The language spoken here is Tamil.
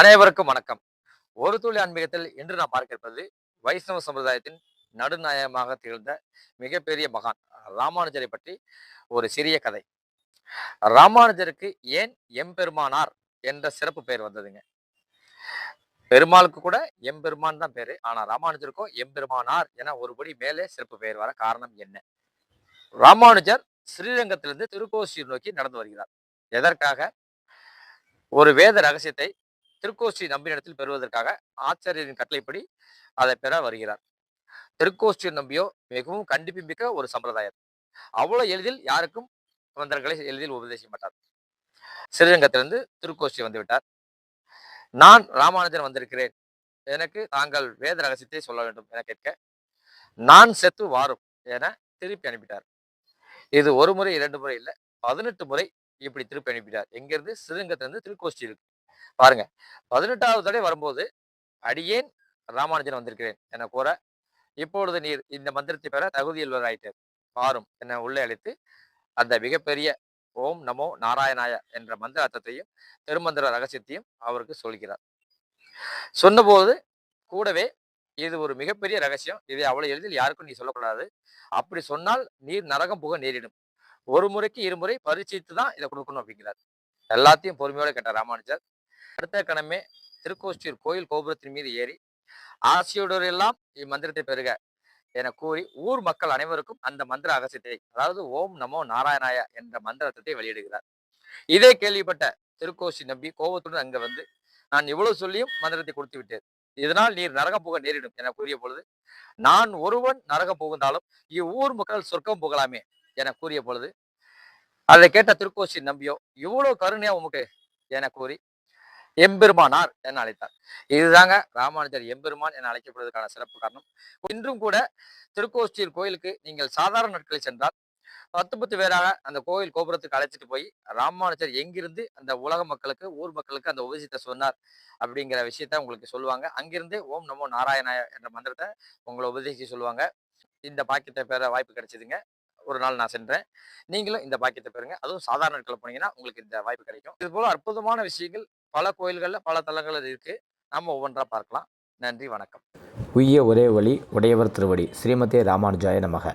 அனைவருக்கும் வணக்கம். ஒரு துளி ஆன்மீகத்தில் இன்று நாம் பார்க்க இருப்பது வைஷ்ணவ சம்பிரதாயத்தின் நடுநாயகமாக திகழ்ந்த மிகப்பெரிய மகான் ராமானுஜரை பற்றி ஒரு சிறிய கதை. ராமானுஜருக்கு ஏன் எம்பெருமானார் என்ற சிறப்பு பெயர் வந்ததுங்க. பெருமாளுக்கு கூட எம்பெருமான் தான் பேரு ஆனா ராமானுஜருக்கும் எம்பெருமானார் என ஒருபடி மேலே சிறப்பு பெயர் வர காரணம் என்ன? ராமானுஜர் ஸ்ரீரங்கத்திலிருந்து திருக்கோசியூர் நோக்கி நடந்து வருகிறார். எதற்காக? ஒரு வேத ரகசியத்தை திருக்கோஷ்டி நம்பியிடத்தில் பெறுவதற்காக ஆச்சாரியரின் கட்டளைப்படி அதை பெற வருகிறார். திருக்கோஷ்டி நம்பியோ மிகவும் கண்டிப்பு மிக்க ஒரு சம்பிரதாயம். அவ்வளவு எளிதில் யாருக்கும் மந்திரங்களை எளிதில் உபதேசிக்க மாட்டார். ஸ்ரீரங்கத்திலிருந்து திருக்கோஷ்டி வந்து விட்டார் நான் ராமானுஜன் வந்திருக்கிறேன். எனக்கு தாங்கள் வேத ரகசியத்தை சொல்ல வேண்டும் என கேட்க நான் செத்து வாரும் என திருப்பி அனுப்பிட்டார். இது ஒரு முறை இரண்டு முறை இல்லை பதினெட்டு முறை இப்படி திருப்பி அனுப்பிட்டார். எங்கிருந்து? ஸ்ரீரங்கத்திலிருந்து திருக்கோஷ்டி இருக்கு பாருங்க. பதினெட்டாவது தடவை வரும்போது அடியேன் ராமானுஜன் வந்திருக்கிறேன் என கூற இப்பொழுது நீர் இந்த மந்திரத்தை பெற தகுதியுள்ளவராயிட்டு பாரும் என உள்ளே அழைத்து அந்த மிகப்பெரிய ஓம் நமோ நாராயணாய என்ற மந்திர அர்த்தத்தையும் திருமந்திர ரகசியத்தையும் அவருக்கு சொல்கிறார். சொன்னபோது கூடவே இது ஒரு மிகப்பெரிய ரகசியம். இதை அவ்வளவு எளிதில் யாருக்கும் நீ சொல்லக்கூடாது. அப்படி சொன்னால் நீர் நரகம் புக நேரிடும். ஒரு முறைக்கு இருமுறை பரிச்சைத்து தான் இதை கொடுக்கணும் அப்படிங்கிறார். எல்லாத்தையும் பொறுமையோட கேட்டார் ராமானுஜர். அடுத்த கணமே திருக்கோஷ்டியூர் கோயில் கோபுரத்தின் மீது ஏறி ஆசியோடரெல்லாம் இம்மந்திரத்தை பெறுக என கூறி ஊர் மக்கள் அனைவருக்கும் அந்த மந்திர அகசியத்தை அதாவது ஓம் நமோ நாராயணாய என்ற மந்திரத்தை வெளியிடுகிறார். இதே கேள்விப்பட்ட திருக்கோசி நம்பி கோபத்துடன் அங்க வந்து நான் இவ்வளவு சொல்லியும் மந்திரத்தை கொடுத்து விட்டேன். இதனால் நீர் நரகம் புக நேரிடும் என கூறிய பொழுது நான் ஒருவன் நரகம் புகுந்தாலும் இவ்வூர் மக்கள் சொர்க்கம் புகழாமே என கூறிய பொழுது அதை கேட்ட திருக்கோசி நம்பியோ இவ்வளவு கருணையா உமக்கு என கூறி எம்பெருமானார் என அழைத்தார். இதுதாங்க ராமானுஜர் எம்பெருமான் என அழைக்கப்படுவதற்கான சிறப்பு காரணம். இன்றும் கூட திருக்கோஷ்டியூர் கோயிலுக்கு நீங்கள் சாதாரண நாட்களில் சென்றால் பத்து பத்து பேராக அந்த கோயில் கோபுரத்துக்கு அழைச்சிட்டு போய் ராமானுஜர் எங்கிருந்து அந்த உலக மக்களுக்கு ஊர் மக்களுக்கு அந்த உபதேசத்தை சொன்னார் அப்படிங்கிற விஷயத்த உங்களுக்கு சொல்லுவாங்க. அங்கிருந்து ஓம் நமோ நாராயணாய என்ற மந்திரத்தை உங்களை உபதேசி சொல்லுவாங்க. இந்த பாக்கியத்தை பெற வாய்ப்பு கிடைச்சதுங்க. ஒரு நாள் நான் சென்றேன். நீங்களும் இந்த பாக்கியத்தை பெறுங்க. அதுவும் சாதாரண நாட்களை போனீங்கன்னா உங்களுக்கு இந்த வாய்ப்பு கிடைக்கும். இது போல அற்புதமான விஷயங்கள் பல கோயில்களில் பல தலங்கள் இருக்குது நம்ம ஒவ்வொன்றா பார்க்கலாம். நன்றி வணக்கம். உய்ய ஒரே வழி உடையவர் திருவடி. ஸ்ரீமதே ராமானுஜாய நமக.